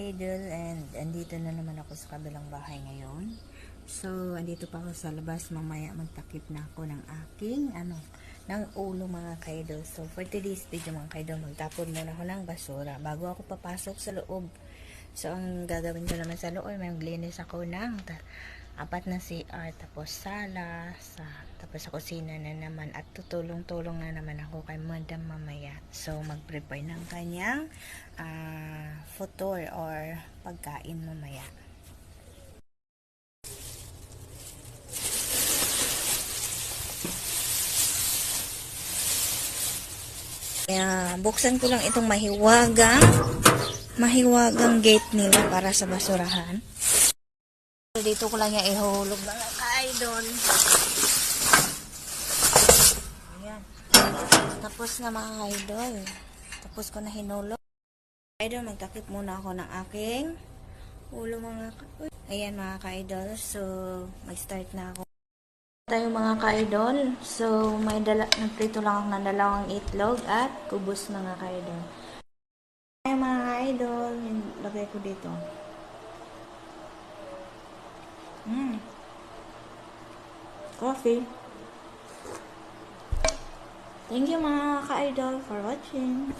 Idol and andito na naman ako sa kabilang bahay ngayon. So, andito pa ako sa labas. Mamaya magtakip na ako ng aking, ano, ng ulo mga kaidol. So, for today's video mga kaidol, magtapon muna ako ng basura bago ako papasok sa loob. So, ang gagawin ko naman sa loob, may maglinis ako ng apat na CR, tapos sala, sa, tapos sa kusina na naman, at tutulong-tulong na naman ako kay madam mamaya. So, mag-prepare ng kanyang ah, futur or pagkain mamaya. Kaya, buksan ko lang itong mahiwagang, mahiwagang gate nila para sa basurahan. Dito ko lang yung ihulog mga ka-idol. Ayan. Tapos na mga idol. Tapos ko na hinulog. Idol, magtakip muna ako ng aking ulo mga ka. Ayan mga ka-idol. So, mag-start na ako. Tayo mga ka-idol. So, may dala nagprito lang ako ng dalawang itlog at kubos mga ka-idol. Ayan mga ka-idol. Lagay ko dito. Mm. Coffee. Thank you mga ka-idol for watching.